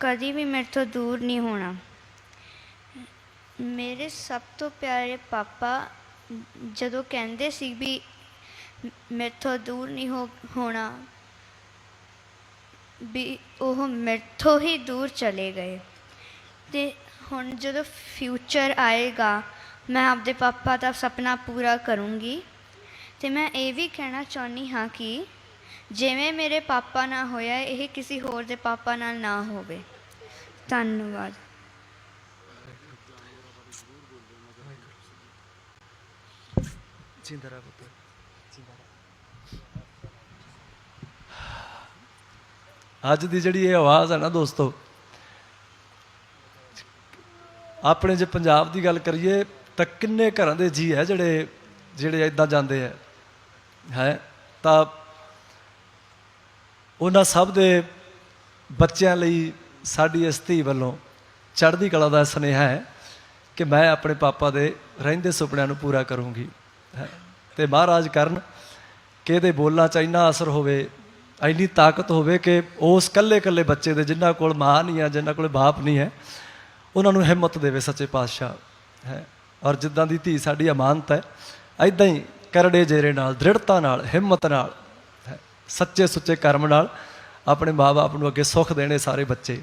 ਕਦੀ ਵੀ ਮੇਰੇ ਤੋਂ ਦੂਰ ਨਹੀਂ ਹੋਣਾ। ਮੇਰੇ ਸਭ ਤੋਂ ਪਿਆਰੇ ਪਾਪਾ ਜਦੋਂ ਕਹਿੰਦੇ ਸੀ ਵੀ ਮੇਰੇ ਤੋਂ ਦੂਰ ਨਹੀਂ ਹੋ, ਹੋਣਾ, ਵੀ ਉਹ ਮੇਰੇ ਤੋਂ ਹੀ ਦੂਰ ਚਲੇ ਗਏ। ਤੇ ਹੁਣ ਜਦੋਂ ਫਿਊਚਰ ਆਏਗਾ, ਮੈਂ ਆਪਦੇ ਪਾਪਾ ਦਾ ਸੁਪਨਾ ਪੂਰਾ ਕਰੂੰਗੀ। ਤੇ ਮੈਂ ਇਹ ਵੀ ਕਹਿਣਾ ਚਾਹੁੰਦੀ ਹਾਂ ਕਿ ਜਿਵੇਂ ਮੇਰੇ ਪਾਪਾ ਨਾਲ ਹੋਇਆ, ਇਹ ਕਿਸੇ ਹੋਰ ਦੇ ਪਾਪਾ ਨਾਲ ਨਾ ਹੋਵੇ। ਧੰਨਵਾਦ। ਜਿੰਦਾ ਰਹਿ ਪੁੱਤ। ਅੱਜ ਦੀ ਜਿਹੜੀ ਇਹ ਆਵਾਜ਼ ਹੈ ਨਾ ਦੋਸਤੋ ਆਪਣੇ ਜੇ ਪੰਜਾਬ ਦੀ ਗੱਲ ਕਰੀਏ ਤਾਂ ਕਿੰਨੇ ਘਰਾਂ ਦੇ ਜੀ ਹੈ ਜਿਹੜੇ ਜਿਹੜੇ ਇਦਾਂ ਜਾਂਦੇ ਹੈ ਹੈ? ਤਾਂ ਉਹਨਾਂ ਸਭ ਦੇ ਬੱਚਿਆਂ ਲਈ ਸਾਡੀ ਇਸ ਧੀ ਵੱਲੋਂ ਚੜ੍ਹਦੀ ਕਲਾ ਦਾ ਸੁਨੇਹਾ ਹੈ ਕਿ ਮੈਂ ਆਪਣੇ ਪਾਪਾ ਦੇ ਰਹਿੰਦੇ ਸੁਪਨਿਆਂ ਨੂੰ ਪੂਰਾ ਕਰੂੰਗੀ। ਹੈਂ। ਤੇ ਮਹਾਰਾਜ ਕਰਨ ਕਿ ਇਹਦੇ ਬੋਲਾਂ 'ਚ ਇੰਨਾ ਅਸਰ ਹੋਵੇ ਇੰਨੀ ਤਾਕਤ ਹੋਵੇ ਕਿ ਉਸ ਕੱਲੇ ਕੱਲੇ ਬੱਚੇ ਦੇ ਜਿਨ੍ਹਾਂ ਕੋਲ ਮਾਂ ਨਹੀਂ ਹੈ ਜਿਨ੍ਹਾਂ ਕੋਲ ਬਾਪ ਨਹੀਂ ਹੈ ਉਹਨਾਂ ਨੂੰ ਹਿੰਮਤ ਦੇਵੇ ਸੱਚੇ ਪਾਤਸ਼ਾਹ। ਹੈ। ਔਰ ਜਿੱਦਾਂ ਦੀ ਧੀ ਸਾਡੀ ਅਮਾਨਤ ਹੈ ਐਦਾਂ ਹੀ ਕਰੜੇ ਜੇਰੇ ਨਾਲ ਦ੍ਰਿੜਤਾ ਨਾਲ ਹਿੰਮਤ ਨਾਲ ਹੈ, ਸੱਚੇ ਸੁੱਚੇ ਕਰਮ ਨਾਲ ਆਪਣੇ ਮਾਪੇ ਨੂੰ ਅੱਗੇ ਸੁੱਖ ਦੇਣੇ ਸਾਰੇ ਬੱਚੇ।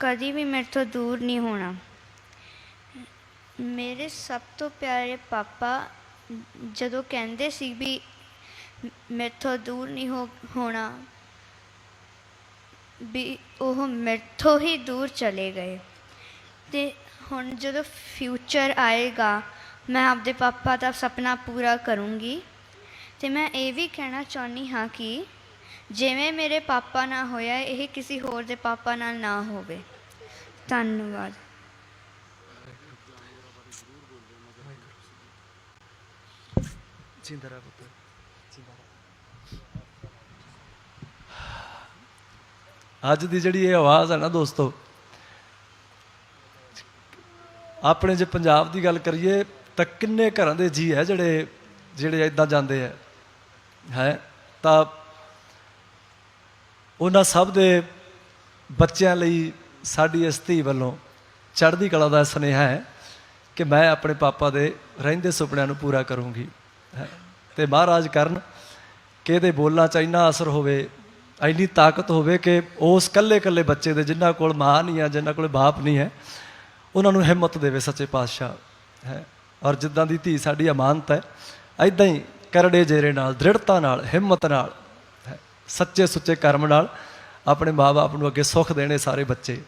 ਕਦੀ ਵੀ ਮੇਰੇ ਤੋਂ ਦੂਰ ਨਹੀਂ ਹੋਣਾ। ਮੇਰੇ ਸਭ ਤੋਂ ਪਿਆਰੇ ਪਾਪਾ ਜਦੋਂ ਕਹਿੰਦੇ ਸੀ ਵੀ ਮੇਰੇ ਤੋਂ ਦੂਰ ਨਹੀਂ ਹੋ, ਹੋਣਾ, ਵੀ ਉਹ ਮੇਰੇ ਤੋਂ ਹੀ ਦੂਰ ਚਲੇ ਗਏ। ਤੇ ਹੁਣ ਜਦੋਂ ਫਿਊਚਰ ਆਏਗਾ, ਮੈਂ ਆਪਦੇ ਪਾਪਾ ਦਾ ਸੁਪਨਾ ਪੂਰਾ ਕਰੂੰਗੀ। ਤੇ ਮੈਂ ਇਹ ਵੀ ਕਹਿਣਾ ਚਾਹੁੰਦੀ ਹਾਂ ਕਿ ਜਿਵੇਂ ਮੇਰੇ ਪਾਪਾ ਨਾਲ ਹੋਇਆ, ਇਹ ਕਿਸੇ ਹੋਰ ਦੇ ਪਾਪਾ ਨਾਲ ਨਾ ਹੋਵੇ। ਧੰਨਵਾਦ। ਜਿੰਦਾ ਰਹਿ ਪੁੱਤ ਅੱਜ ਦੀ ਜਿਹੜੀ ਇਹ ਆਵਾਜ਼ ਹੈ ਨਾ ਦੋਸਤੋ, ਆਪਣੇ ਜੇ ਪੰਜਾਬ ਦੀ ਗੱਲ ਕਰੀਏ, ਤਾਂ ਕਿੰਨੇ ਘਰਾਂ ਦੇ ਜੀ ਹੈ ਜਿਹੜੇ ਜਿਹੜੇ ਇਦਾਂ ਜਾਂਦੇ ਹੈ ਹੈ? ਤਾਂ ਉਹਨਾਂ ਸਭ ਦੇ ਬੱਚਿਆਂ ਲਈ ਸਾਡੀ ਇਸ ਧੀ ਵੱਲੋਂ ਚੜ੍ਹਦੀ ਕਲਾ ਦਾ ਸੁਨੇਹਾ ਹੈ ਕਿ ਮੈਂ ਆਪਣੇ ਪਾਪਾ ਦੇ ਰਹਿੰਦੇ ਸੁਪਨਿਆਂ ਨੂੰ ਪੂਰਾ ਕਰੂੰਗੀ। ਹੈਂ। ਤੇ ਮਹਾਰਾਜ ਕਰਨ ਕਿ ਇਹਦੇ ਬੋਲਾਂ 'ਚ ਇੰਨਾ ਅਸਰ ਹੋਵੇ, ਇੰਨੀ ਤਾਕਤ ਹੋਵੇ ਕਿ ਉਸ ਕੱਲੇ ਕੱਲੇ ਬੱਚੇ ਦੇ ਜਿਨ੍ਹਾਂ ਕੋਲ ਮਾਂ ਨਹੀਂ ਹੈ, ਜਿਨ੍ਹਾਂ ਕੋਲ ਬਾਪ ਨਹੀਂ ਹੈ, ਉਹਨਾਂ ਨੂੰ ਹਿੰਮਤ ਦੇਵੇ ਸੱਚੇ ਪਾਤਸ਼ਾਹ। ਹੈ। ਔਰ ਜਿੱਦਾਂ ਦੀ ਧੀ ਸਾਡੀ ਅਮਾਨਤ ਹੈ ਐਦਾਂ ਹੀ ਕਰੜੇ ਜੇਰੇ ਨਾਲ, ਦ੍ਰਿੜਤਾ ਨਾਲ, ਹਿੰਮਤ ਨਾਲ ਸੱਚੇ ਸੁੱਚੇ ਕਰਮ ਨਾਲ ਆਪਣੇ ਮਾਪੇ ਨੂੰ ਅੱਗੇ ਸੁੱਖ ਦੇਣੇ ਸਾਰੇ ਬੱਚੇ।